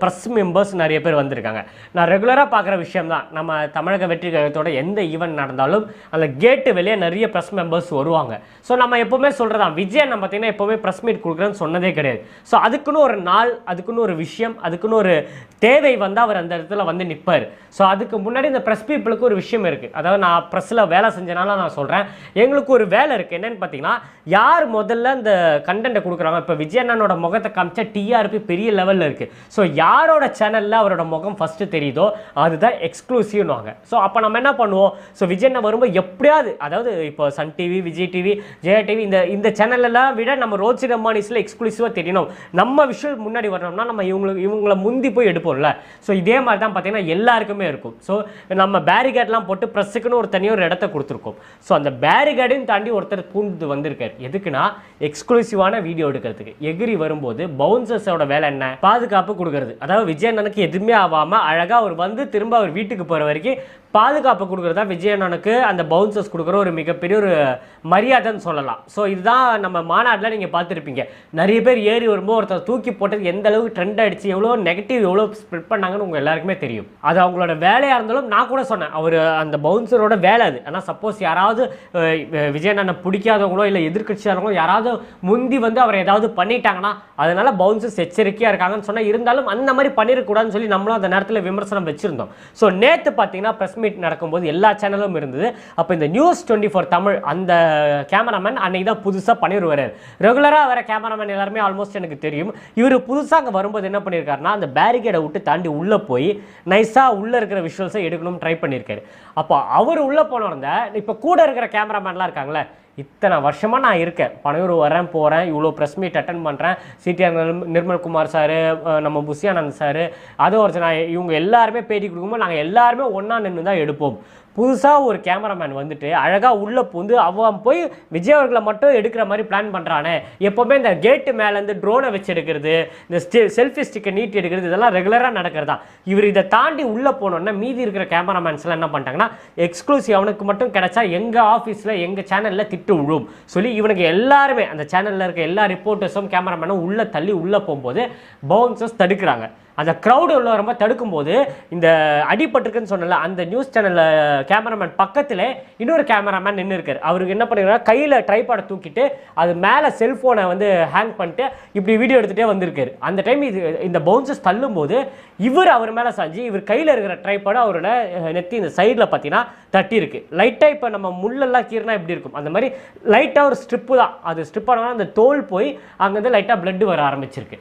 Press members நிறைய பேர் வந்திருக்காங்க. நான் ரெகுலராக பார்க்குற விஷயம் தான் நம்ம தமிழக வெற்றி கழகத்தோட எந்த ஈவெண்ட் நடந்தாலும் அந்த கேட்டு வெளியே நிறைய ப்ரெஸ் மெம்பர்ஸ் வருவாங்க. ஸோ நம்ம எப்போவுமே சொல்கிறதான் விஜய் நம்ம பார்த்தீங்கன்னா எப்போவுமே ப்ரெஸ் மீட் கொடுக்குறேன்னு சொன்னதே கிடையாது. ஸோ அதுக்குன்னு ஒரு நாள் அதுக்குன்னு ஒரு விஷயம் அதுக்குன்னு ஒரு தேவை வந்து அவர் அந்த இடத்துல வந்து நிற்பார் ஸோ அதுக்கு முன்னாடி இந்த ப்ரெஸ் பீப்புளுக்கு ஒரு விஷயம் இருக்குது அதாவது நான் ப்ரெஸ்ஸில் வேலை செஞ்சனால நான் சொல்கிறேன் எங்களுக்கு ஒரு வேலை இருக்குது என்னென்னு பார்த்தீங்கன்னா யார் முதல்ல இந்த கண்டென்ட்டை கொடுக்குறாங்க? இப்போ விஜய் அண்ணனோட முகத்தை காமிச்சா டிஆர்பி பெரிய லெவலில் இருக்குது ஸோ யாரோட சேனலில் அவரோட முகம் ஃபஸ்ட்டு தெரியுதோ அதுதான் எக்ஸ்க்ளூசிவ்னுவாங்க ஸோ அப்போ நம்ம என்ன பண்ணுவோம்? ஸோ விஜய் வரும்போது எப்படியாவது அதாவது இப்போ Sun TV Vijay TV Jaya TV இந்த இந்த சேனல்லாம் விட நம்ம ரோஜி ரம்மானிஸில் எக்ஸ்க்ளூசிவாக தெரியணும். நம்ம விஷுவல் முன்னாடி வரணும்னா நம்ம இவங்களுக்கு இவங்களை முந்தி போய் எடுப்போம்ல. ஸோ இதே மாதிரி தான் பார்த்தீங்கன்னா எல்லாருக்குமே இருக்கும். ஸோ நம்ம பேரிகேட்லாம் போட்டு ப்ரெஸ்ஸுக்குன்னு ஒரு தனியாக ஒரு இடத்த கொடுத்துருக்கோம். ஸோ அந்த பேரிகேடையும் தாண்டி ஒருத்தர் பூந்து வந்திருக்கார். எதுக்குன்னா எக்ஸ்க்ளூசிவான வீடியோ எடுக்கிறதுக்கு. எகிரி வரும்போது பவுன்சர்ஸோட வேலை என்ன? பாதுகாப்பு கொடுக்கறது அதாவது விஜய் அண்ணனுக்கு எதுவுமே ஆகாமல் அழகாக அவர் வந்து திரும்ப அவர் வீட்டுக்கு போகிற வரைக்கும் பாதுகாப்பு கொடுக்குறது தான் அந்த பவுன்சர்ஸ் கொடுக்குற ஒரு மிகப்பெரிய ஒரு மரியாதைன்னு சொல்லலாம். ஸோ இதுதான் நம்ம மாநாட்டில் நீங்கள் பார்த்துருப்பீங்க. நிறைய பேர் ஏறி வரும்போது ஒருத்தர் தூக்கி போட்டது எந்த அளவுக்கு ட்ரெண்ட் அடிச்சு எவ்வளோ நெகட்டிவ் எவ்வளோ ஸ்ப்ரெட் பண்ணாங்கன்னு உங்கள் எல்லாருக்குமே தெரியும். அது அவங்களோட வேலையாக இருந்தாலும் நான் கூட சொன்னேன் அவர் அந்த பவுன்சரோட வேலை அது. ஆனால் சப்போஸ் யாராவது விஜயண்ணனை பிடிக்காதவங்களோ இல்லை எதிர்கட்சியாளர்களோ யாராவது முந்தி வந்து அவர் ஏதாவது பண்ணிட்டாங்கன்னா அதனால் பவுன்சர்ஸ் எச்சரிக்கையாக இருக்காங்கன்னு சொன்னால் இருந்தாலும் அந்த மாதிரி பண்ணிடக்கூடாதுன்னு சொல்லி நம்மளும் அந்த நேரத்தில் விமர்சனம் வச்சுருந்தோம். ஸோ நேற்று பார்த்தீங்கன்னா ப்ரெஸ் மீட் நடக்கும்போது எல்லா சேனலும் இருந்தது. அப்போ இந்த நியூஸ் டுவெண்ட்டி ஃபோர் தமிழ் அந்த கேமராமேன் அன்னைக்கு தான் புதுசாக பண்ணிடுவார் ரெகுலராக வர கேமராமேன் எல்லாருமே ஆல்மோஸ்ட் எனக்கு தெரியும். இவர் புதுசாக அங்கே வரும்போது என்ன பண்ணியிருக்காருன்னா அந்த பேரிகேடை விட்டு தாண்டி உள்ளே போய் நைஸாக உள்ளே இருக்கிற விஷுவல்ஸை எடுக்கணும்னு ட்ரை பண்ணியிருக்காரு அப்போ அவர் உள்ளே போனோட இப்போ கூட இருக்கிற கேமராமேன்லாம் இருக்காங்களே இத்தனை வருஷமாக நான் இருக்கேன். பனையூர் வரேன் போகிறேன் இவ்வளோ ப்ரெஸ் மீட் அட்டன் பண்ணுறேன் சிடிஆர் நிர்மல்குமார் சார் நம்ம புஷியானந்த் சார் அது ஒரு நான் இவங்க எல்லாருமே பேட்டி கொடுக்கும்போது நாங்கள் எல்லாருமே ஒன்றா நின்று தான் எடுப்போம். புதுசாக ஒரு கேமராமேன் வந்துட்டு அழகாக உள்ளே பூந்து அவன் போய் விஜய் அவர்களை மட்டும் எடுக்கிற மாதிரி பிளான் பண்ணுறானே எப்போவுமே இந்த கேட்டு மேலேருந்து ட்ரோனை வச்சு எடுக்கிறது இந்த ஸ்டி செல்ஃபி ஸ்டிக்கை நீட்டி எடுக்கிறது இதெல்லாம் ரெகுலராக நடக்கிறதா இவர் இதை தாண்டி உள்ளே போனோன்னா மீதி இருக்கிற கேமராமேன்ஸ்லாம் என்ன பண்ணிட்டாங்கன்னா எக்ஸ்க்ளூசிவ் அவனுக்கு மட்டும் கிடைச்சா எங்கள் ஆஃபீஸில் எங்கள் சேனலில் திட்டு விழும் சொல்லி இவனுக்கு எல்லாருமே அந்த சேனலில் இருக்க எல்லா ரிப்போர்ட்டர்ஸும் கேமராமேனும் உள்ளே தள்ளி உள்ளே போகும்போது பவுன்சர்ஸ் தடுக்கிறாங்க. அந்த க்ரௌடு உள்ள ரொம்ப தடுக்கும்போது இந்த அடிபட்டிருக்குன்னு சொன்னல அந்த நியூஸ் சேனலில் கேமராமேன் பக்கத்தில் இன்னொரு கேமராமேன் நின்று இருக்கார் அவருக்கு என்ன பண்ணிருக்காரு கையில் ட்ரைபாடை தூக்கிட்டு அது மேலே செல்ஃபோனை வந்து ஹேங் பண்ணிட்டு இப்படி வீடியோ எடுத்துகிட்டே வந்திருக்காரு. அந்த டைம் இது இந்த பவுன்சஸ் தள்ளும்போது இவர் அவர் மேலே சாஞ்சி இவர் கையில் இருக்கிற ட்ரைபாடு அவரோட நெத்தி இந்த சைடில் பார்த்தீங்கன்னா தட்டி இருக்கு லைட்டாக இப்போ நம்ம முள்ளெல்லாம் கீறினா எப்படி இருக்கும்? அந்த மாதிரி லைட்டாக ஒரு ஸ்ட்ரிப்பு தான். அது ஸ்ட்ரிப் ஆனால் அந்த தோல் போய் அங்கேருந்து லைட்டாக ப்ளட் வர ஆரம்பிச்சிருக்கு.